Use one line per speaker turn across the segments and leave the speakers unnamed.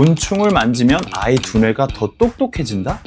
곤충을 만지면 아이 두뇌가 더 똑똑해진다?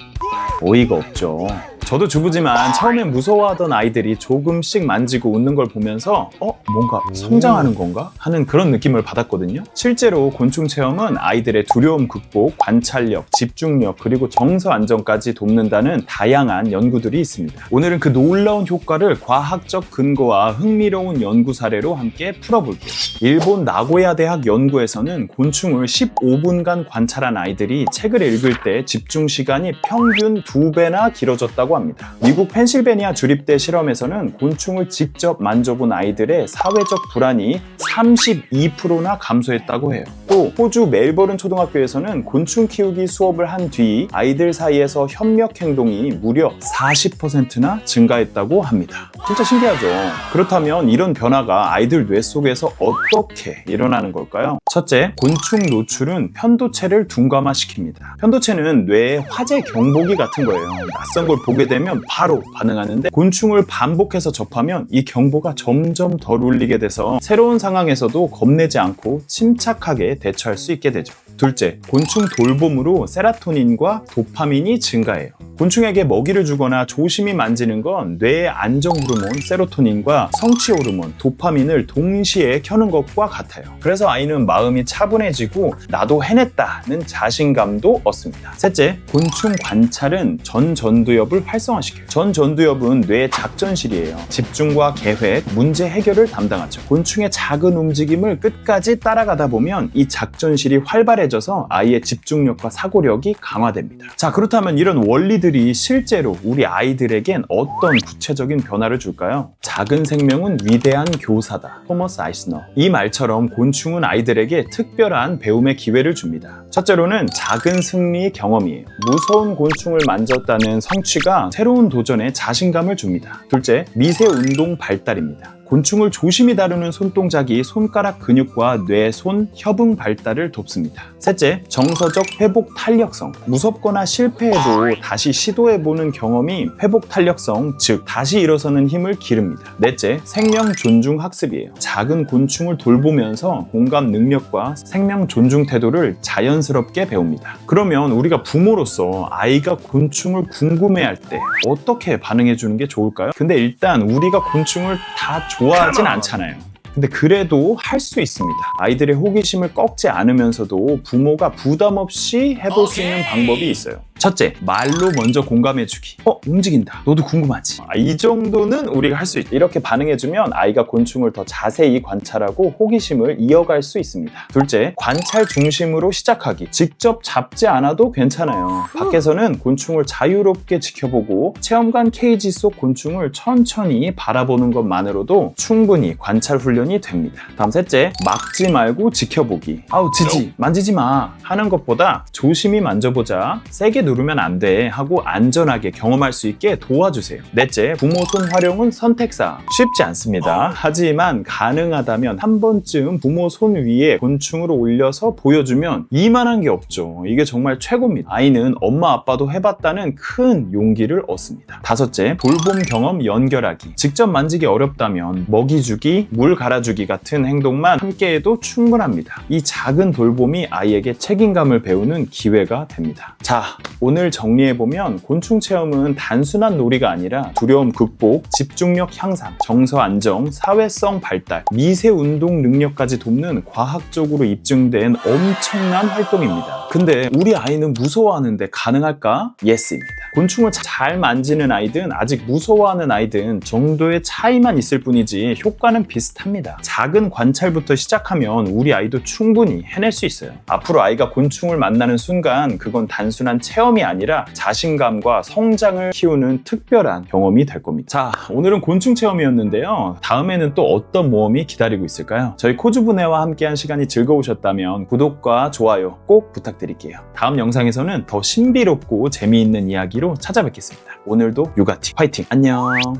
어이가 없죠. 저도 주부지만 처음엔 무서워하던 아이들이 조금씩 만지고 웃는 걸 보면서 어? 뭔가 성장하는 건가? 하는 그런 느낌을 받았거든요. 실제로 곤충 체험은 아이들의 두려움 극복, 관찰력, 집중력, 그리고 정서 안정까지 돕는다는 다양한 연구들이 있습니다. 오늘은 그 놀라운 효과를 과학적 근거와 흥미로운 연구 사례로 함께 풀어볼게요. 일본 나고야 대학 연구에서는 곤충을 15분간 관찰한 아이들이 책을 읽을 때 집중 시간이 평균 두 배나 길어졌다고 합니다. 미국 펜실베니아 주립대 실험에서는 곤충을 직접 만져본 아이들의 사회적 불안이 32%나 감소했다고 해요. 또 호주 멜버른 초등학교에서는 곤충 키우기 수업을 한 뒤 아이들 사이에서 협력 행동이 무려 40%나 증가했다고 합니다. 진짜 신기하죠? 그렇다면 이런 변화가 아이들 뇌 속에서 어떻게 일어나는 걸까요? 첫째, 곤충 노출은 편도체를 둔감화시킵니다. 편도체는 뇌의 화재 경보기 같은 거예요. 낯선 걸 보게 되면 바로 반응하는데 곤충을 반복해서 접하면 이 경보가 점점 덜 울리게 돼서 새로운 상황에서도 겁내지 않고 침착하게 대처할 수 있게 되죠. 둘째, 곤충 돌봄으로 세라토닌과 도파민이 증가해요. 곤충에게 먹이를 주거나 조심히 만지는 건 뇌의 안정 호르몬 세로토닌과 성취 호르몬 도파민을 동시에 켜는 것과 같아요. 그래서 아이는 마음이 차분해지고 나도 해냈다는 자신감도 얻습니다. 셋째, 곤충 관찰은 전전두엽을 활성화시켜요. 전전두엽은 뇌의 작전실이에요. 집중과 계획, 문제 해결을 담당하죠. 곤충의 작은 움직임을 끝까지 따라가다 보면 이 작전실이 활발해져서 아이의 집중력과 사고력이 강화됩니다. 자, 그렇다면 이런 원리들이 실제로 우리 아이들에겐 어떤 구체적인 변화를 줄까요? 작은 생명은 위대한 교사다. 토머스 아이스너. 이 말처럼 곤충은 아이들에게 특별한 배움의 기회를 줍니다. 첫째로는 작은 승리 경험이에요. 무서운 곤충을 만졌다는 성취가 새로운 도전에 자신감을 줍니다. 둘째, 미세 운동 발달입니다. 곤충을 조심히 다루는 손동작이 손가락 근육과 뇌, 손, 협응 발달을 돕습니다. 셋째, 정서적 회복 탄력성. 무섭거나 실패해도 다시 시도해보는 경험이 회복 탄력성, 즉, 다시 일어서는 힘을 기릅니다. 넷째, 생명 존중 학습이에요. 작은 곤충을 돌보면서 공감 능력과 생명 존중 태도를 자연스럽게 배웁니다. 그러면 우리가 부모로서 아이가 곤충을 궁금해할 때 어떻게 반응해 주는 게 좋을까요? 근데 일단 우리가 곤충을 다 좋아 하진 않잖아요. 근데 그래도 할 수 있습니다. 아이들의 호기심을 꺾지 않으면서도 부모가 부담 없이 해볼 수 있는 방법이 있어요. 첫째, 말로 먼저 공감해주기. 어, 움직인다. 너도 궁금하지? 아, 이 정도는 우리가 할 수 있다. 이렇게 반응해주면 아이가 곤충을 더 자세히 관찰하고 호기심을 이어갈 수 있습니다. 둘째, 관찰 중심으로 시작하기. 직접 잡지 않아도 괜찮아요. 밖에서는 곤충을 자유롭게 지켜보고 체험관 케이지 속 곤충을 천천히 바라보는 것만으로도 충분히 관찰 훈련이 됩니다. 다음 셋째, 막지 말고 지켜보기. 아우, 지지, 만지지 마. 하는 것보다 조심히 만져보자. 세게 누르 면 안 돼. 하고 안전하게 경험할 수 있게 도와주세요. 넷째, 부모 손 활용은 선택사. 쉽지 않습니다. 하지만 가능하다면 한 번쯤 부모 손 위에 곤충으로 올려서 보여주면 이만한 게 없죠. 이게 정말 최고입니다. 아이는 엄마 아빠도 해봤다는 큰 용기를 얻습니다. 다섯째, 돌봄 경험 연결하기. 직접 만지기 어렵다면 먹이 주기, 물 갈아주기 같은 행동만 함께 해도 충분합니다. 이 작은 돌봄이 아이에게 책임감을 배우는 기회가 됩니다. 자, 오늘 정리해보면 곤충 체험은 단순한 놀이가 아니라 두려움 극복, 집중력 향상, 정서 안정, 사회성 발달, 미세 운동 능력까지 돕는 과학적으로 입증된 엄청난 활동입니다. 근데 우리 아이는 무서워하는데 가능할까? 예스입니다. 곤충을 잘 만지는 아이든 아직 무서워하는 아이든 정도의 차이만 있을 뿐이지 효과는 비슷합니다. 작은 관찰부터 시작하면 우리 아이도 충분히 해낼 수 있어요. 앞으로 아이가 곤충을 만나는 순간 그건 단순한 체험 이 아니라 자신감과 성장을 키우는 특별한 경험이 될 겁니다. 자, 오늘은 곤충 체험이었는데요. 다음에는 또 어떤 모험이 기다리고 있을까요? 저희 코주부네와 함께한 시간이 즐거우셨다면 구독과 좋아요 꼭 부탁드릴게요. 다음 영상에서는 더 신비롭고 재미있는 이야기로 찾아뵙겠습니다. 오늘도 육아티 화이팅! 안녕!